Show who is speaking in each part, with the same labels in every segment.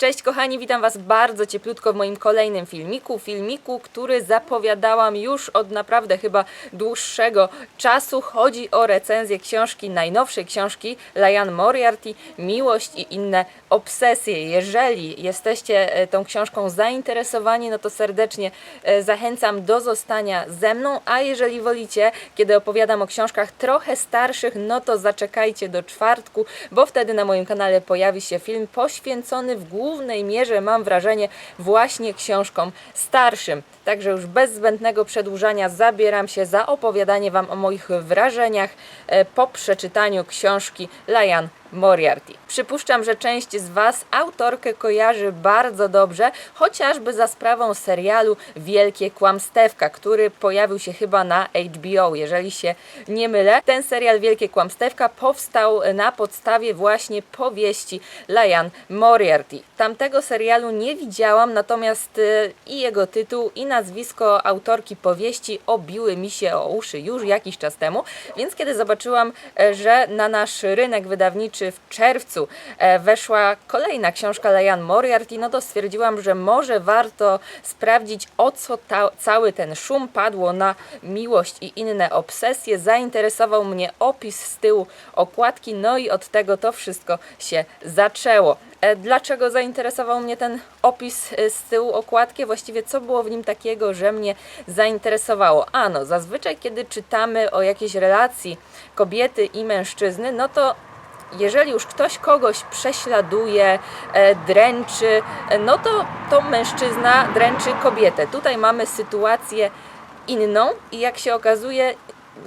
Speaker 1: Cześć kochani, witam Was bardzo cieplutko w moim kolejnym filmiku. Filmiku, który zapowiadałam już od naprawdę chyba dłuższego czasu. Chodzi o recenzję książki, najnowszej książki Liane Moriarty, Miłość i inne obsesje. Jeżeli jesteście e, tą książką zainteresowani, no to serdecznie e, zachęcam do zostania ze mną, a jeżeli wolicie, kiedy opowiadam o książkach trochę starszych, no to zaczekajcie do czwartku, bo wtedy na moim kanale pojawi się film poświęcony w głównej mierze, mam wrażenie, właśnie książkom starszym. Także już bez zbędnego przedłużania zabieram się za opowiadanie Wam o moich wrażeniach e, po przeczytaniu książki Liane Moriarty. Przypuszczam, że część z Was autorkę kojarzy bardzo dobrze, chociażby za sprawą serialu Wielkie Kłamstewka, który pojawił się chyba na HBO, jeżeli się nie mylę. Ten serial Wielkie Kłamstewka powstał na podstawie właśnie powieści Liane Moriarty. Tamtego serialu nie widziałam, natomiast y, i jego tytuł, i nazwisko autorki powieści obiły mi się o uszy już jakiś czas temu, więc kiedy zobaczyłam, e, że na nasz rynek wydawniczy w czerwcu e, weszła kolejna książka Liane Moriarty, no to stwierdziłam, że może warto sprawdzić o co ta, cały ten szum padło na miłość i inne obsesje. Zainteresował mnie opis z tyłu okładki, no i od tego to wszystko się zaczęło. E, Dlaczego zainteresował mnie ten opis e, z tyłu okładki? Właściwie co było w nim takiego, że mnie zainteresowało? Ano, zazwyczaj kiedy czytamy o jakiejś relacji kobiety i mężczyzny, no to jeżeli już ktoś kogoś prześladuje, e, dręczy, e, no to to mężczyzna dręczy kobietę. Tutaj mamy sytuację inną i jak się okazuje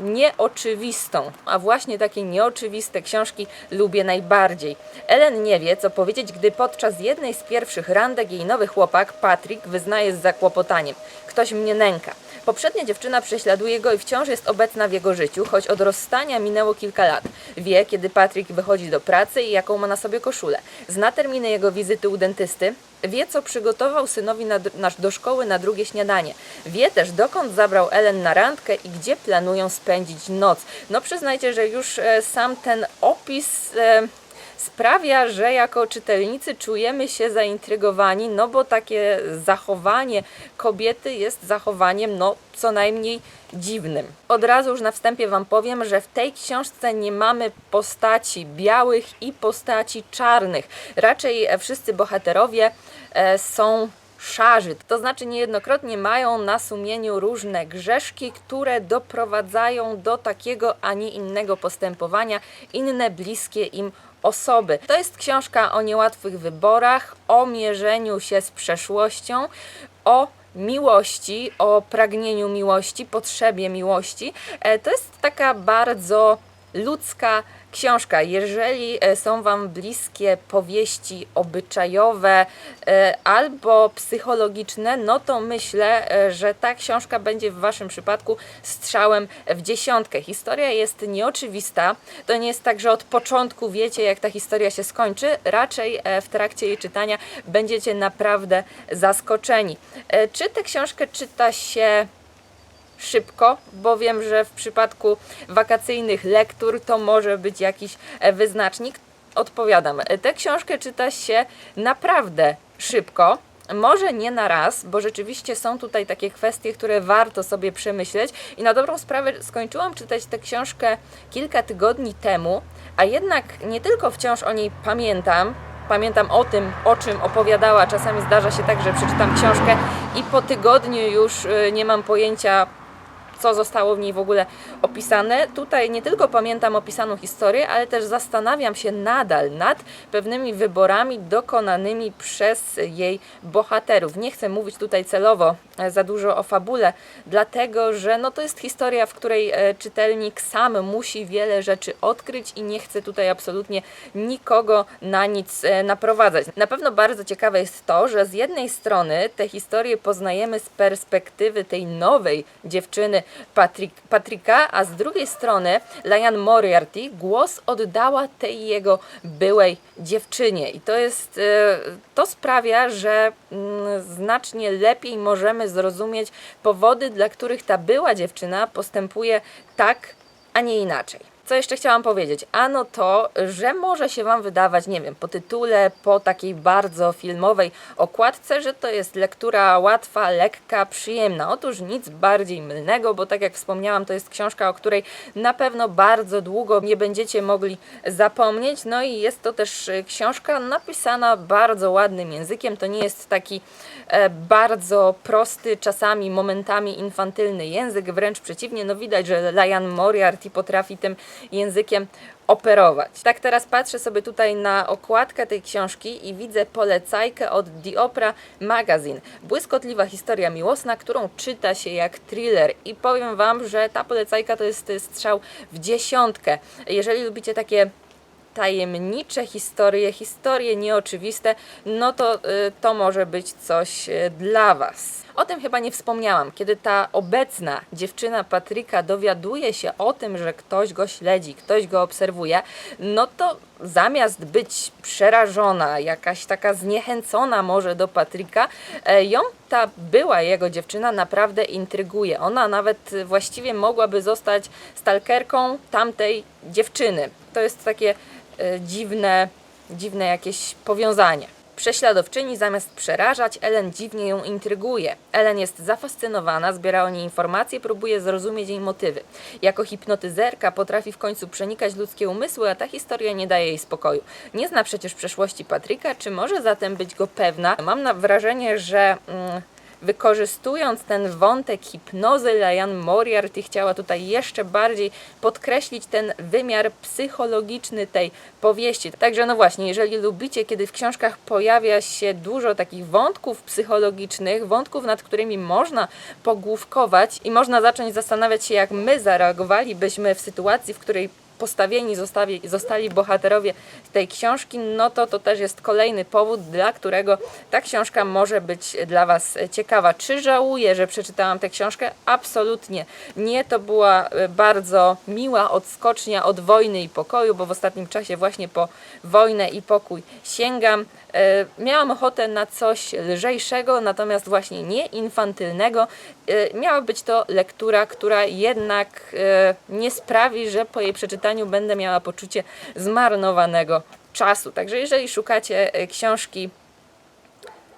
Speaker 1: nieoczywistą, a właśnie takie nieoczywiste książki lubię najbardziej. Ellen nie wie, co powiedzieć, gdy podczas jednej z pierwszych randek jej nowy chłopak, Patrick, wyznaje z zakłopotaniem. Ktoś mnie nęka. Poprzednia dziewczyna prześladuje go i wciąż jest obecna w jego życiu, choć od rozstania minęło kilka lat. Wie, kiedy Patrick wychodzi do pracy i jaką ma na sobie koszulę. Zna terminy jego wizyty u dentysty. Wie, co przygotował synowi na, nasz do szkoły na drugie śniadanie. Wie też, dokąd zabrał Ellen na randkę i gdzie planują spędzić noc. No przyznajcie, że już e, sam ten opis... E, sprawia, że jako czytelnicy czujemy się zaintrygowani, no bo takie zachowanie kobiety jest zachowaniem, no co najmniej dziwnym. Od razu już na wstępie Wam powiem, że w tej książce nie mamy postaci białych i postaci czarnych. Raczej e, wszyscy bohaterowie e, są szarzy, to znaczy niejednokrotnie mają na sumieniu różne grzeszki, które doprowadzają do takiego, a nie innego postępowania, inne bliskie im osoby. To jest książka o niełatwych wyborach, o mierzeniu się z przeszłością, o miłości, o pragnieniu miłości, potrzebie miłości. E, To jest taka bardzo ludzka książka. Jeżeli e, są Wam bliskie powieści obyczajowe e, albo psychologiczne, no to myślę, e, że ta książka będzie w Waszym przypadku strzałem w dziesiątkę. Historia jest nieoczywista. To nie jest tak, że od początku wiecie, jak ta historia się skończy. Raczej w trakcie jej czytania będziecie naprawdę zaskoczeni. Czy tę książkę czyta się szybko, bo wiem, że w przypadku wakacyjnych lektur to może być jakiś e, wyznacznik. Odpowiadam, e, tę książkę czyta się naprawdę szybko. Może nie na raz, bo rzeczywiście są tutaj takie kwestie, które warto sobie przemyśleć. I na dobrą sprawę skończyłam czytać tę książkę kilka tygodni temu, a jednak nie tylko wciąż o niej pamiętam, pamiętam o tym, o czym opowiadała. Czasami zdarza się tak, że przeczytam książkę i po tygodniu już y, nie mam pojęcia, co zostało w niej w ogóle opisane. Tutaj nie tylko pamiętam opisaną historię, ale też zastanawiam się nadal nad pewnymi wyborami dokonanymi przez jej bohaterów. Nie chcę mówić tutaj celowo e, za dużo o fabule, dlatego że no to jest historia, w której e, czytelnik sam musi wiele rzeczy odkryć i nie chcę tutaj absolutnie nikogo na nic e, naprowadzać. Na pewno bardzo ciekawe jest to, że z jednej strony tę historię poznajemy z perspektywy tej nowej dziewczyny Patrick, Patricka, a z drugiej strony Liane Moriarty głos oddała tej jego byłej dziewczynie. I to jest, e, to sprawia, że mm, znacznie lepiej możemy zrozumieć powody, dla których ta była dziewczyna postępuje tak, a nie inaczej. Co jeszcze chciałam powiedzieć? Ano to, że może się Wam wydawać, nie wiem, po tytule, po takiej bardzo filmowej okładce, że to jest lektura łatwa, lekka, przyjemna. Otóż nic bardziej mylnego, bo tak jak wspomniałam, to jest książka, o której na pewno bardzo długo nie będziecie mogli zapomnieć. No i jest to też e, książka napisana bardzo ładnym językiem. To nie jest taki e, bardzo prosty, czasami momentami infantylny język, wręcz przeciwnie, no widać, że Lion Moriarty potrafi tym językiem operować. Tak teraz patrzę sobie tutaj na okładkę tej książki i widzę polecajkę od The Opera Magazine. Błyskotliwa historia miłosna, którą czyta się jak thriller i powiem Wam, że ta polecajka to jest strzał w dziesiątkę. Jeżeli lubicie takie tajemnicze historie, historie nieoczywiste, no to y, to może być coś y, dla Was. O tym chyba nie wspomniałam. Kiedy ta obecna dziewczyna Patryka dowiaduje się o tym, że ktoś go śledzi, ktoś go obserwuje, no to zamiast być przerażona, jakaś taka zniechęcona może do Patryka, e, ją ta była jego dziewczyna naprawdę intryguje. Ona nawet właściwie mogłaby zostać stalkerką tamtej dziewczyny. To jest takie e, dziwne, dziwne jakieś powiązanie. Prześladowczyni zamiast przerażać, Ellen dziwnie ją intryguje. Ellen jest zafascynowana, zbiera o niej informacje, próbuje zrozumieć jej motywy. Jako hipnotyzerka potrafi w końcu przenikać ludzkie umysły, a ta historia nie daje jej spokoju. Nie zna przecież przeszłości Patryka, czy może zatem być go pewna? Mam wrażenie, że... Mm, wykorzystując ten wątek hipnozy, Liane Moriarty chciała tutaj jeszcze bardziej podkreślić ten wymiar psychologiczny tej powieści. Także no właśnie, jeżeli lubicie, kiedy w książkach pojawia się dużo takich wątków psychologicznych, wątków, nad którymi można pogłówkować i można zacząć zastanawiać się, jak my zareagowalibyśmy w sytuacji, w której postawieni zostali, zostali bohaterowie tej książki, no to to też jest kolejny powód, dla którego ta książka może być dla Was ciekawa. Czy żałuję, że przeczytałam tę książkę? Absolutnie nie. To była e, bardzo miła odskocznia od wojny i pokoju, bo w ostatnim czasie właśnie po wojnę i pokój sięgam. E, Miałam ochotę na coś lżejszego, natomiast właśnie nie infantylnego. E, Miała być to lektura, która jednak nie sprawi, że po jej przeczytaniu będę miała poczucie zmarnowanego czasu. Także jeżeli szukacie e, książki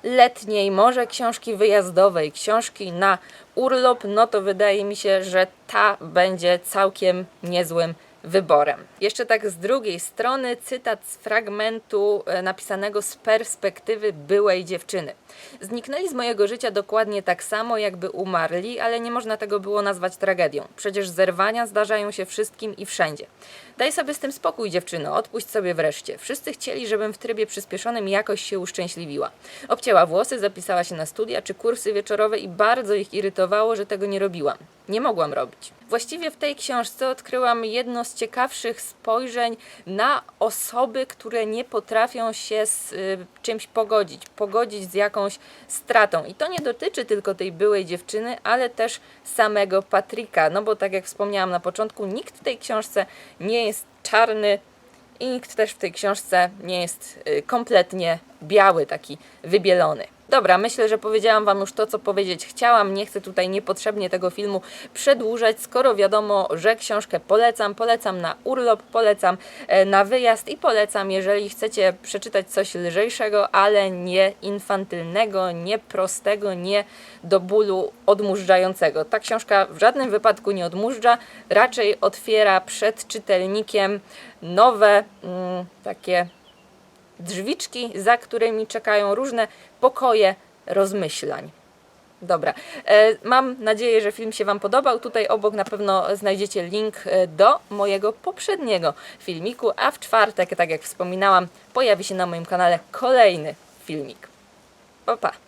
Speaker 1: letniej, może książki wyjazdowej, książki na urlop, no to wydaje mi się, że ta będzie całkiem niezłym wyborem. Jeszcze tak z drugiej strony cytat z fragmentu e, napisanego z perspektywy byłej dziewczyny. Zniknęli z mojego życia dokładnie tak samo, jakby umarli, ale nie można tego było nazwać tragedią. Przecież zerwania zdarzają się wszystkim i wszędzie. Daj sobie z tym spokój, dziewczyno, odpuść sobie wreszcie. Wszyscy chcieli, żebym w trybie przyspieszonym jakoś się uszczęśliwiła. Obcięła włosy, zapisała się na studia czy kursy wieczorowe i bardzo ich irytowało, że tego nie robiłam. Nie mogłam robić. Właściwie w tej książce odkryłam jedno z ciekawszych spojrzeń na osoby, które nie potrafią się z y, czymś pogodzić, pogodzić z jakąś stratą. I to nie dotyczy tylko tej byłej dziewczyny, ale też samego Patryka. No bo tak jak wspomniałam na początku, nikt w tej książce nie jest czarny i nikt też w tej książce nie jest y, kompletnie biały, taki wybielony. Dobra, myślę, że powiedziałam Wam już to, co powiedzieć chciałam. Nie chcę tutaj niepotrzebnie tego filmu przedłużać, skoro wiadomo, że książkę polecam. Polecam na urlop, polecam e, na wyjazd i polecam, jeżeli chcecie przeczytać coś lżejszego, ale nie infantylnego, nie prostego, nie do bólu odmurzającego. Ta książka w żadnym wypadku nie odmurza, raczej otwiera przed czytelnikiem nowe mm, takie drzwiczki, za którymi czekają różne pokoje rozmyślań. Dobra, e, mam nadzieję, że film się Wam podobał. Tutaj obok na pewno znajdziecie link e, do mojego poprzedniego filmiku, a w czwartek, tak jak wspominałam, pojawi się na moim kanale kolejny filmik. Pa, pa.